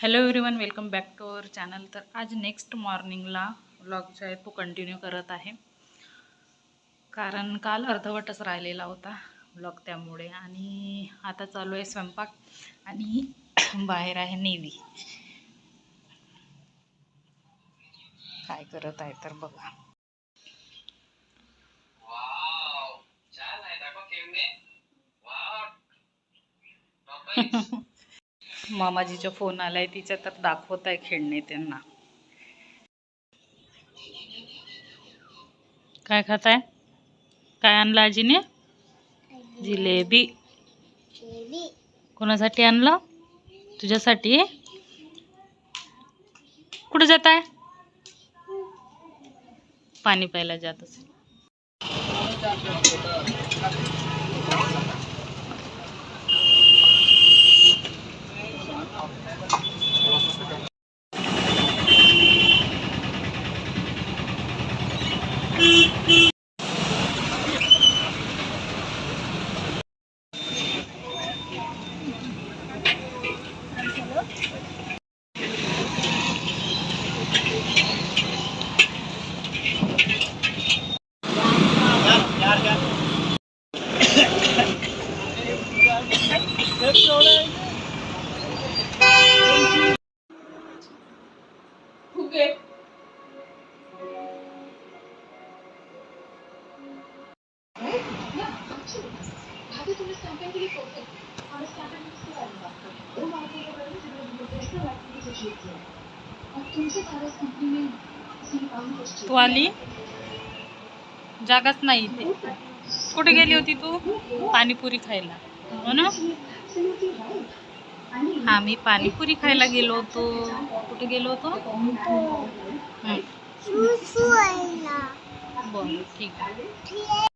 Hello everyone welcome back to our channel तर आज next मॉर्निंगला व्लॉग जो आहे तो कंटिन्यू करत आहे. कारण काल अर्धवटच राहिलेला होता व्लॉग त्यामुळे. आणि आता चालू आहे स्वयंपाक. आणि बाहेर आहे नेवी. काय करत आहे तर बघा. मामाजीचा फोन आलाय तिच्या तर दाखवत आहे खेळणे त्यांना. काय खाताय? काय आणलं आजीने? जिलेबी. कोणासाठी आणलं? तुझ्यासाठी? कुठं जात आहे पाणी प्यायला जात असेल. तू आली जागाच नाही इथे कुठे गेली होती तू पाणीपुरी खायला हो ना हा मी पाणीपुरी खायला गेलो होतो कुठे गेलो होतो हं. बरं ठीक आहे